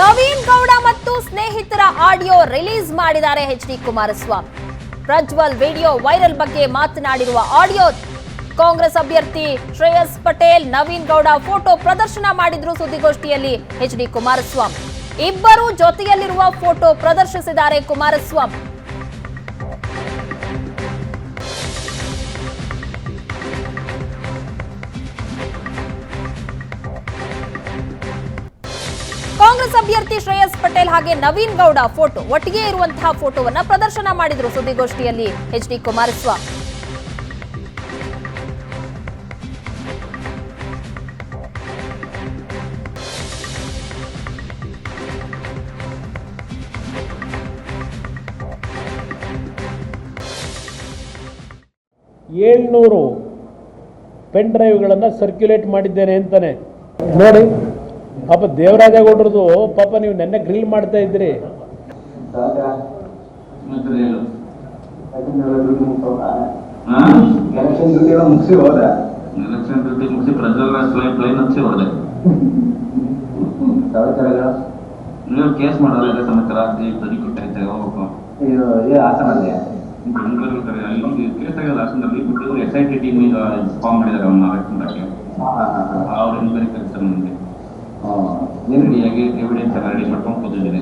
ನವೀನ್ ಗೌಡ ಮತ್ತು ಸ್ನೇಹಿತರ audio release ಮಾಡಿದ್ದಾರೆ H D Kumaraswamy. Prajwal video viral ಬಗ್ಗೆ ಮಾತನಾಡಿರುವ ಆಡಿಯೋ, ಕಾಂಗ್ರೆಸ್ ಅಭ್ಯರ್ಥಿ ಶ್ರೇಯಸ್ ಪಟೇಲ್, ನವೀನ್ ಗೌಡ ಫೋಟೋ ಪ್ರದರ್ಶನ ಮಾಡಿದ್ರು ಸುದ್ದಿಗೋಷ್ಠಿಯಲ್ಲಿ ಎಚ್ ಡಿ ಕುಮಾರಸ್ವಾಮಿ. ಇಬ್ಬರು ಜೊತೆಯಲ್ಲಿರುವ ಫೋಟೋ ಪ್ರದರ್ಶಿಸಿದ್ದಾರೆ ಕುಮಾರಸ್ವಾಮಿ. ಕಾಂಗ್ರೆಸ್ ಅಭ್ಯರ್ಥಿ ಶ್ರೇಯಸ್ ಪಟೇಲ್ ಹಾಗೆ ನವೀನ್ ಗೌಡ ಫೋಟೋ ಒಟ್ಟಿಗೆ ಇರುವಂತಹ ಫೋಟೋವನ್ನ ಪ್ರದರ್ಶನ ಮಾಡಿದ್ರು ಸುದ್ದಿಗೋಷ್ಠಿಯಲ್ಲಿ ಎಚ್ ಡಿ ಕುಮಾರಸ್ವಾಮಿ. ಏಳ್ನೂರು ಪೆನ್ ಡ್ರೈವ್ಗಳನ್ನು ಸರ್ಕ್ಯುಲೇಟ್ ಮಾಡಿದ್ದೇನೆ ಅಂತಾನೆ. ನೋಡಿ ಪಾಪ ದೇವರಾಜೇಗೌಡರದು ಪಾಪ ನೀವು ನೆನ್ನೆ ಗ್ರಿಲ್ ಮಾಡ್ತಾ ಇದ್ರಿ ಮುಗಿಸಿ ಹೋದ ಹೋದೆ ಕೇಸ್ ಬೆಂಗಳೂರು ಅಲ್ಲಿ ಕೇಸ್ ಆಗಲ್ಲ ಹಾಸನಲ್ಲಿ ಬಿಟ್ಟು S I T team form ಮಾಡಿದ್ದಾರೆ ಅವ್ನ ಅರೆಸ್ಟ್ ಮಾಡಕ್ಕೆ ಅವ್ರ ಎನ್ಕ್ವೈರಿ ಕರೀತಾರೆ ನನಗೆ ಏನು ರೆಡಿಯಾಗಿ ಎವಿಡೆನ್ಸ್ ಎಲ್ಲ ರೆಡಿ ಮಾಡ್ಕೊಂಡು ಕೂತಿದ್ದೀನಿ.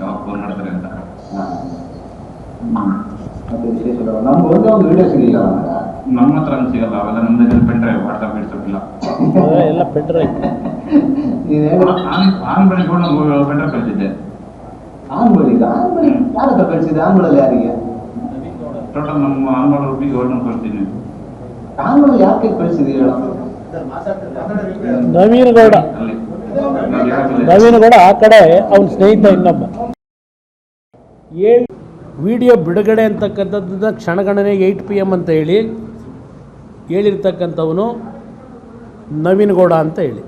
ಯಾವಾಗ ಫೋನ್ ಮಾಡ್ತಾರೆ ಅಂತ. ನಮ್ಗೆ ಒಂದೇ ಒಂದು ವಿಡಿಯೋ ಸಿಗಲಿಲ್ಲ ನಮ್ಮ ಹತ್ರ ಸಿಗಲ್ಲ. ಅವೆಲ್ಲ ನಮ್ದು ಪೆನ್ ಡ್ರೈವ್ ವಾಟ್ಸಪ್ ಇಡ್ಸೋಕಿಲ್ಲ ಎಲ್ಲ. ಪೆನ್ ಡ್ರೈವ್ ಆನ್ ಕೂಡ ಪೆನ್ ಡ್ರೈವ್ ಕಳಿಸಿದ್ದೆ. ಆನ್ಗಳಿಗೆ ಆನ್ಗಳು ಯಾರ ಹತ್ರ ಕಳಿಸಿದೆ ಆನ್ಗಳಲ್ಲಿ ಯಾರಿಗೆ? ಟೋಟಲ್ ನಮ್ಮ ಆನ್ ಮಾಡೋ ರೂಪಿಗೆ ಹೊರಟು ಕಳಿಸ್ತೀನಿ ಆನ್ಗಳು ಯಾಕೆ ಕಳಿಸಿದ್ದೀರಿ ನವೀನ್ ಗೌಡ. ಅಲ್ಲಿ. ನಾವ್ ಯಾವಾಗ್ಲೂ- ನವೀನ್ ಗೌಡ ಆ ಕಡೆ, ಅವನ ಸ್ನೇಹಿತ ಇನ್ನೊಬ್ಬ. ಏಳು ವಿಡಿಯೋ ಬಿಡುಗಡೆ ಅಂತಕ್ಕಂಥದ್ದು ಕ್ಷಣಗಣನೆ ಏಯ್ಟ್ ಪಿ ಎಂ ಅಂತ ಹೇಳಿ ಹೇಳಿರ್ತಕ್ಕಂಥವನು ನವೀನ್ ಗೌಡ ಅಂತ ಹೇಳಿ.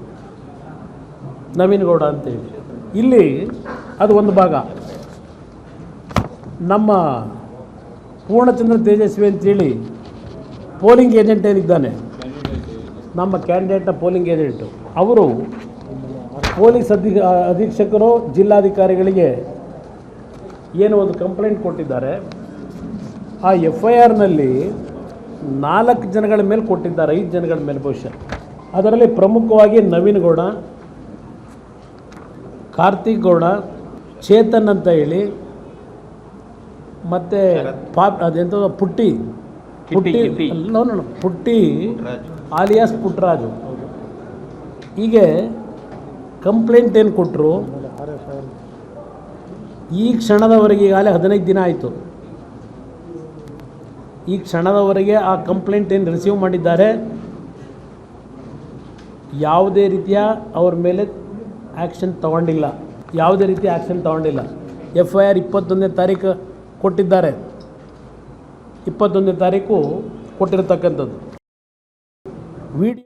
ನವೀನ್ ಗೌಡ ಅಂತ ಹೇಳಿ. ಇಲ್ಲಿ ಅದು ಒಂದು ಭಾಗ. ನಮ್ಮ ಪೂರ್ಣಚಂದ್ರ ತೇಜಸ್ವಿ ಅಂತೇಳಿ ಪೋಲಿಂಗ್ ಏಜೆಂಟ್ ಏನಿದ್ದಾನೆ? ನಮ್ಮ ಕ್ಯಾಂಡಿಡೇಟ್ನ ಪೋಲಿಂಗ್ ಏಜೆಂಟು. ಅವರು ಪೊಲೀಸ್ ಅಧಿ ಅಧೀಕ್ಷಕರು ಜಿಲ್ಲಾಧಿಕಾರಿಗಳಿಗೆ ಏನು ಒಂದು ಕಂಪ್ಲೇಂಟ್ ಕೊಟ್ಟಿದ್ದಾರೆ ಆ ಎಫ್ ಐ ಆರ್ನಲ್ಲಿ ನಾಲ್ಕು ಜನಗಳ ಮೇಲೆ ಕೊಟ್ಟಿದ್ದಾರೆ ಐದು ಜನಗಳ ಮೇಲೆ ಬಹುಶಃ. ಅದರಲ್ಲಿ ಪ್ರಮುಖವಾಗಿ ನವೀನ್ ಗೌಡ ಕಾರ್ತಿಕ್ ಗೌಡ ಚೇತನ್ ಅಂತ ಹೇಳಿ ಮತ್ತು ಪಾಪ್ ಅದೆಂತ ಪುಟ್ಟಿ. ಪುಟ್ಟಿ ಪುಟ್ಟಿ ಆಲಿಯಾಸ್ ಪುಟ್ಟರಾಜು ಹೀಗೆ ಕಂಪ್ಲೇಂಟ್ ಏನು ಕೊಟ್ಟರು ಈ ಕ್ಷಣದವರೆಗೆ ಈಗಾಗಲೇ ಹದಿನೈದು ದಿನ ಆಯಿತು. ಈ ಕ್ಷಣದವರೆಗೆ ಆ ಕಂಪ್ಲೇಂಟ್ ಏನು ರಿಸೀವ್ ಮಾಡಿದ್ದಾರೆ? ಯಾವುದೇ ರೀತಿಯ ಅವ್ರ ಮೇಲೆ ಆ್ಯಕ್ಷನ್ ತಗೊಂಡಿಲ್ಲ. ಯಾವುದೇ ರೀತಿ ಆ್ಯಕ್ಷನ್ ತಗೊಂಡಿಲ್ಲ. ಎಫ್ ಐ ಆರ್ ಇಪ್ಪತ್ತೊಂದನೇ ತಾರೀಕು ಕೊಟ್ಟಿದ್ದಾರೆ. ಇಪ್ಪತ್ತೊಂದನೇ ತಾರೀಕು ಕೊಟ್ಟಿರತಕ್ಕಂಥದ್ದು. ವಿಡಿಯೋ